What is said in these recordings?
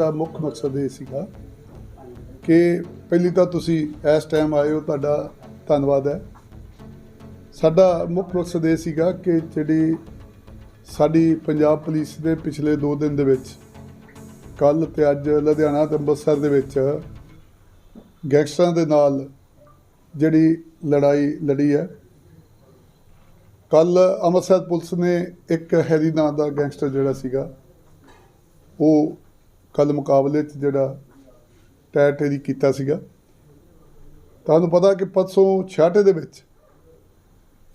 ਸਾਡਾ ਮੁੱਖ ਮਕਸਦ ਇਹ ਸੀਗਾ ਕਿ ਪਹਿਲੀ ਤਾਂ ਤੁਸੀਂ ਇਸ ਟਾਈਮ ਆਏ ਹੋ, ਤੁਹਾਡਾ ਧੰਨਵਾਦ ਹੈ। ਸਾਡਾ ਮੁੱਖ ਮਕਸਦ ਇਹ ਸੀਗਾ ਕਿ ਜਿਹੜੀ ਸਾਡੀ ਪੰਜਾਬ ਪੁਲਿਸ ਦੇ ਪਿਛਲੇ 2 ਦਿਨ ਦੇ ਵਿੱਚ ਕੱਲ ਤੇ ਅੱਜ ਲੁਧਿਆਣਾ ਤੇ ਅੰਮ੍ਰਿਤਸਰ ਦੇ ਵਿੱਚ ਗੈਂਗਸਟਰਾਂ ਦੇ ਨਾਲ ਜਿਹੜੀ ਲੜਾਈ ਲੜੀ ਹੈ। ਕੱਲ ਅੰਮ੍ਰਿਤਸਰ ਪੁਲਿਸ ਨੇ ਇੱਕ ਹੈਰੀ ਨਾਂ ਦਾ ਗੈਂਗਸਟਰ ਜਿਹੜਾ ਸੀਗਾ, ਉਹ ਕੱਲ ਮੁਕਾਬਲੇ 'ਚ ਜਿਹੜਾ ਟੈਰ ਟੇਰੀ ਕੀਤਾ ਸੀਗਾ। ਤੁਹਾਨੂੰ ਪਤਾ ਕਿ ਪਰਸੋਂ ਛਾਟੇ ਦੇ ਵਿੱਚ,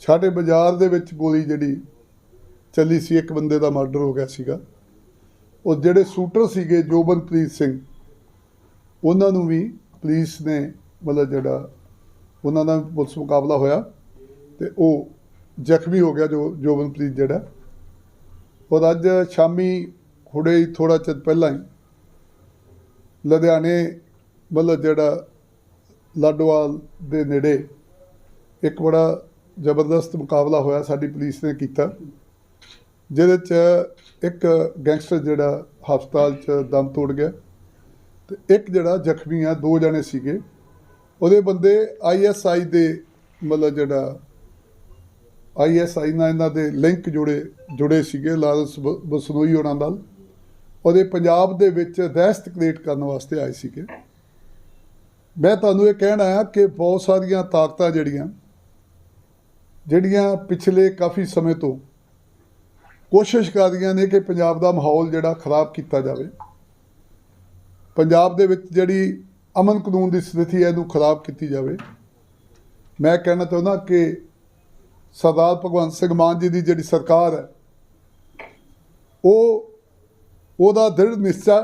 ਛਾਟੇ ਬਾਜ਼ਾਰ ਦੇ ਵਿੱਚ ਗੋਲੀ ਜਿਹੜੀ ਚੱਲੀ ਸੀ, ਇੱਕ ਬੰਦੇ ਦਾ ਮਰਡਰ ਹੋ ਗਿਆ ਸੀਗਾ। ਉਹ ਜਿਹੜੇ ਸ਼ੂਟਰ ਸੀਗੇ, ਜੋਬਨਪ੍ਰੀਤ ਸਿੰਘ, ਉਹਨਾਂ ਨੂੰ ਵੀ ਪੁਲਿਸ ਨੇ ਮਤਲਬ ਜਿਹੜਾ ਉਹਨਾਂ ਦਾ ਪੁਲਿਸ ਮੁਕਾਬਲਾ ਹੋਇਆ ਤੇ ਉਹ ਜ਼ਖਮੀ ਹੋ ਗਿਆ ਜੋ ਜੋਬਨਪ੍ਰੀਤ ਜਿਹੜਾ। ਔਰ ਅੱਜ ਸ਼ਾਮੀ ਹੁਣੇ ਹੀ ਥੋੜਾ ਚਿਰ ਪਹਿਲਾਂ ਹੀ ਲੁਧਿਆਣੇ ਮਤਲਬ ਜਿਹੜਾ ਲਾਡੋਵਾਲ ਦੇ ਨੇੜੇ ਇੱਕ ਬੜਾ ਜ਼ਬਰਦਸਤ ਮੁਕਾਬਲਾ ਹੋਇਆ, ਸਾਡੀ ਪੁਲਿਸ ਨੇ ਕੀਤਾ। ਜਿਹਦੇ ਚ ਇੱਕ ਗੈਂਗਸਟਰ ਜਿਹੜਾ ਹਸਪਤਾਲ ਚ ਦਮ ਤੋੜ ਗਿਆ ਤੇ ਇੱਕ ਜਿਹੜਾ ਜ਼ਖਮੀ ਆ, ਦੋ ਜਣੇ ਸੀਗੇ। ਉਹਦੇ ਬੰਦੇ ਆਈਐਸਆਈ ਦੇ ਮਤਲਬ ਜਿਹੜਾ ਆਈਐਸਆਈ ਨਾਲ ਇਹਨਾਂ ਦੇ ਲਿੰਕ ਜੁੜੇ ਜੁੜੇ ਸੀਗੇ ਲਾਰੈਂਸ ਬ- ਬਸਨੋਈ ਉਹਨਾਂ ਨਾਲ। ਉਹਦੇ ਪੰਜਾਬ ਦੇ ਵਿੱਚ ਦਹਿਸ਼ਤ ਕ੍ਰੀਏਟ ਕਰਨ ਵਾਸਤੇ ਆਏ ਸੀਗੇ। ਮੈਂ ਤੁਹਾਨੂੰ ਇਹ ਕਹਿਣਾ ਹੈ ਕਿ ਬਹੁਤ ਸਾਰੀਆਂ ਤਾਕਤਾਂ ਜਿਹੜੀਆਂ ਜਿਹੜੀਆਂ ਪਿਛਲੇ ਕਾਫੀ ਸਮੇਂ ਤੋਂ ਕੋਸ਼ਿਸ਼ ਕਰ ਰਹੀਆਂ ਨੇ ਕਿ ਪੰਜਾਬ ਦਾ ਮਾਹੌਲ ਜਿਹੜਾ ਖਰਾਬ ਕੀਤਾ ਜਾਵੇ। ਪੰਜਾਬ ਦੇ ਵਿੱਚ ਜਿਹੜੀ ਅਮਨ ਕਾਨੂੰਨ ਦੀ ਸਥਿਤੀ ਹੈ, ਇਹਨੂੰ ਖਰਾਬ ਕੀਤੀ ਜਾਵੇ। ਮੈਂ ਕਹਿਣਾ ਚਾਹੁੰਦਾ ਕਿ ਸਰਦਾਰ ਭਗਵੰਤ ਸਿੰਘ ਮਾਨ ਜੀ ਦੀ ਜਿਹੜੀ ਸਰਕਾਰ ਹੈ, ਉਹ ਉਹਦਾ ਦ੍ਰਿੜ ਨਿਸ਼ਚਾ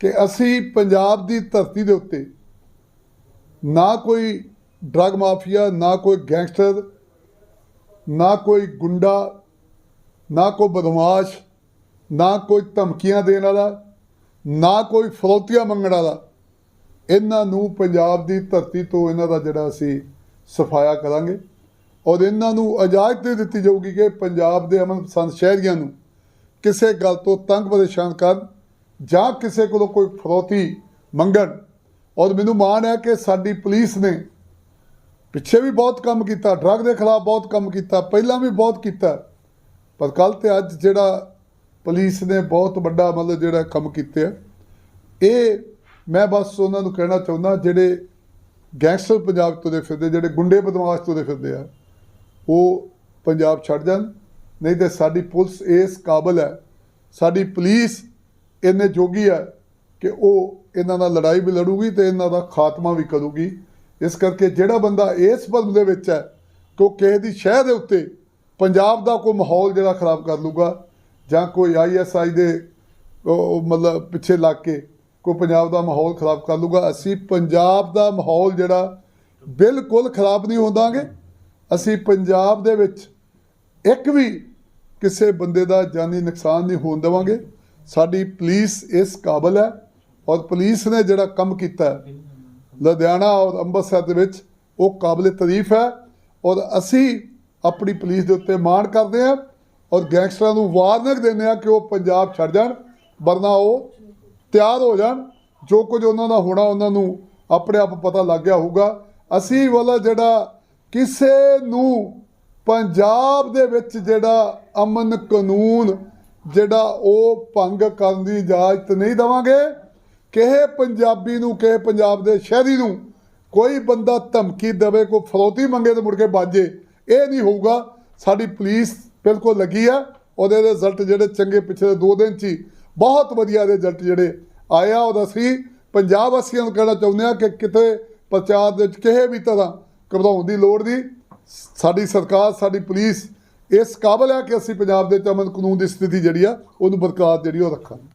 ਕਿ ਅਸੀਂ ਪੰਜਾਬ ਦੀ ਧਰਤੀ ਦੇ ਉੱਤੇ ਨਾ ਕੋਈ ਡਰਗ ਮਾਫੀਆ ਨਾ ਕੋਈ ਗੈਂਗਸਟਰ ਨਾ ਕੋਈ ਗੁੰਡਾ, ਨਾ ਕੋਈ ਬਦਮਾਸ਼, ਨਾ ਕੋਈ ਧਮਕੀਆਂ ਦੇਣ ਵਾਲਾ, ਨਾ ਕੋਈ ਫਰੌਤੀਆਂ ਮੰਗਣ ਵਾਲਾ, ਇਹਨਾਂ ਨੂੰ ਪੰਜਾਬ ਦੀ ਧਰਤੀ ਤੋਂ ਇਹਨਾਂ ਦਾ ਜਿਹੜਾ ਅਸੀਂ ਸਫਾਇਆ ਕਰਾਂਗੇ ਔਰ ਇਹਨਾਂ ਨੂੰ ਇਜਾਜ਼ਤ ਨਹੀਂ ਦਿੱਤੀ ਜਾਊਗੀ ਕਿ ਪੰਜਾਬ ਦੇ ਅਮਨ ਪਸੰਦ ਸ਼ਹਿਰੀਆਂ ਨੂੰ ਕਿਸੇ ਗੱਲ ਤੋਂ ਤੰਗ ਪਰੇਸ਼ਾਨ ਕਰਨ ਜਾਂ ਕਿਸੇ ਕੋਲੋਂ ਕੋਈ ਫਰੋਤੀ ਮੰਗਣ। ਔਰ ਮੈਨੂੰ ਮਾਣ ਹੈ ਕਿ ਸਾਡੀ ਪੁਲਿਸ ਨੇ ਪਿੱਛੇ ਵੀ ਬਹੁਤ ਕੰਮ ਕੀਤਾ, ਡਰੱਗ ਦੇ ਖਿਲਾਫ ਬਹੁਤ ਕੰਮ ਕੀਤਾ, ਪਹਿਲਾਂ ਵੀ ਬਹੁਤ ਕੀਤਾ। ਪਰ ਕੱਲ ਤੇ ਅੱਜ ਜਿਹੜਾ ਪੁਲਿਸ ਨੇ ਬਹੁਤ ਵੱਡਾ ਮਤਲਬ ਜਿਹੜਾ ਕੰਮ ਕੀਤੇ ਆ, ਇਹ ਮੈਂ ਬਸ ਉਹਨਾਂ ਨੂੰ ਕਹਿਣਾ ਚਾਹੁੰਦਾ, ਜਿਹੜੇ ਗੈਂਗਸਟਰ ਪੰਜਾਬ ਤੋਂ ਦੇ ਫਿਰਦੇ, ਜਿਹੜੇ ਗੁੰਡੇ ਬਦਮਾਸ਼ ਤੋਂ ਦੇ ਫਿਰਦੇ ਆ, ਉਹ ਪੰਜਾਬ ਛੱਡ ਜਾਣ। ਨਹੀਂ ਤੇ ਸਾਡੀ ਪੁਲਿਸ ਇਸ ਕਾਬਲ ਹੈ। ਸਾਡੀ ਪੁਲਿਸ ਇੰਨੇ ਜੋਗੀ ਹੈ ਕਿ ਉਹ ਇਹਨਾਂ ਨਾਲ ਲੜਾਈ ਵੀ ਲੜੂਗੀ ਤੇ ਇਹਨਾਂ ਦਾ ਖਾਤਮਾ ਵੀ ਕਰੂਗੀ। ਇਸ ਕਰਕੇ ਜਿਹੜਾ ਬੰਦਾ ਇਸ ਭਰਮ ਦੇ ਵਿੱਚ ਹੈ ਕਿ ਉਹ ਕਿਸੇ ਦੀ ਸ਼ਹਿਰ ਦੇ ਉੱਤੇ ਪੰਜਾਬ ਦਾ ਕੋਈ ਮਾਹੌਲ ਜਿਹੜਾ ਖਰਾਬ ਕਰ ਲੂਗਾ ਜਾਂ ਕੋਈ ਆਈਐਸਆਈ ਦੇ ਉਹ ਉਹ ਮਤਲਬ ਪਿੱਛੇ ਲੱਗ ਕੇ ਕੋਈ ਪੰਜਾਬ ਦਾ ਮਾਹੌਲ ਖਰਾਬ ਕਰ ਲੂਗਾ, ਅਸੀਂ ਪੰਜਾਬ ਦਾ ਮਾਹੌਲ ਜਿਹੜਾ ਬਿਲਕੁਲ ਖਰਾਬ ਨਹੀਂ ਹੁੰਦਾਗੇ ਅਸੀਂ ਪੰਜਾਬ ਦੇ ਵਿੱਚ ਇੱਕ ਵੀ ਕਿਸੇ ਬੰਦੇ ਦਾ ਜਾਨੀ ਨੁਕਸਾਨ ਨਹੀਂ ਹੋਣ ਦੇਵਾਂਗੇ। ਸਾਡੀ ਪੁਲਿਸ ਇਸ ਕਾਬਲ ਹੈ ਔਰ ਪੁਲਿਸ ਨੇ ਜਿਹੜਾ ਕੰਮ ਕੀਤਾ ਲੁਧਿਆਣਾ ਔਰ ਅੰਮ੍ਰਿਤਸਰ ਦੇ ਵਿੱਚ, ਉਹ ਕਾਬਲੇ ਤਾਰੀਫ ਹੈ ਔਰ ਅਸੀਂ ਆਪਣੀ ਪੁਲਿਸ ਦੇ ਉੱਤੇ ਮਾਣ ਕਰਦੇ ਹਾਂ ਔਰ ਗੈਂਗਸਟਰਾਂ ਨੂੰ ਵਾਰਨਿੰਗ ਦਿੰਦੇ ਹਾਂ ਕਿ ਉਹ ਪੰਜਾਬ ਛੱਡ ਜਾਣ, ਵਰਨਾ ਉਹ ਤਿਆਰ ਹੋ ਜਾਣ। ਜੋ ਕੁਝ ਉਹਨਾਂ ਦਾ ਹੋਣਾ, ਉਹਨਾਂ ਨੂੰ ਆਪਣੇ ਆਪ ਪਤਾ ਲੱਗ ਗਿਆ ਹੋਊਗਾ। ਅਸੀਂ ਵਾਲਾ ਜਿਹੜਾ ਕਿਸੇ ਨੂੰ ਪੰਜਾਬ ਦੇ ਵਿੱਚ ਜਿਹੜਾ ਅਮਨ ਕਾਨੂੰਨ, ਜਿਹੜਾ ਉਹ ਭੰਗ ਕਰਨ ਦੀ ਇਜਾਜ਼ਤ ਨਹੀਂ ਦੇਵਾਂਗੇ। ਕਿਸੇ ਪੰਜਾਬੀ ਨੂੰ ਕਿਸੇ ਪੰਜਾਬ ਦੇ ਸ਼ਹਿਰੀ ਨੂੰ ਕੋਈ ਬੰਦਾ ਧਮਕੀ ਦੇਵੇ, ਕੋਈ ਫਰੋਤੀ ਮੰਗੇ ਤੇ ਮੁੜ ਕੇ ਬਾਜੇ। ਇਹ ਨਹੀਂ ਹੋਊਗਾ। ਸਾਡੀ ਪੁਲਿਸ ਬਿਲਕੁਲ ਲੱਗੀ ਆ। ਉਹਦੇ ਰਿਜ਼ਲਟ ਜਿਹੜੇ ਚੰਗੇ ਪਿਛਲੇ 2 ਦਿਨ ਚ ਹੀ ਬਹੁਤ ਵਧੀਆ ਰਿਜ਼ਲਟ ਜਿਹੜੇ ਆਇਆ, ਉਹਦਾ ਅਸੀਂ ਪੰਜਾਬ ਵਾਸੀਆਂ ਨੂੰ ਕਹਿਣਾ ਚਾਹੁੰਦੇ ਆ ਕਿ ਕਿਤੇ ਪ੍ਰਚਾਰ ਦੇ ਵਿੱਚ ਕਿਸੇ ਵੀ ਤਰ੍ਹਾਂ ਘਬਰਾਉਣ ਦੀ ਲੋੜ ਨਹੀਂ। ਸਾਡੀ ਸਰਕਾਰ, ਸਾਡੀ ਪੁਲਿਸ ਇਸ ਕਾਬਲ ਹੈ ਕਿ ਅਸੀਂ ਪੰਜਾਬ ਦੇ ਵਿੱਚ ਅਮਨ ਕਾਨੂੰਨ ਦੀ ਸਥਿਤੀ ਜਿਹੜੀ ਆ, ਉਹਨੂੰ ਬਰਕਰਾਰ ਜਿਹੜੀ ਉਹ ਰੱਖਾਂਗੇ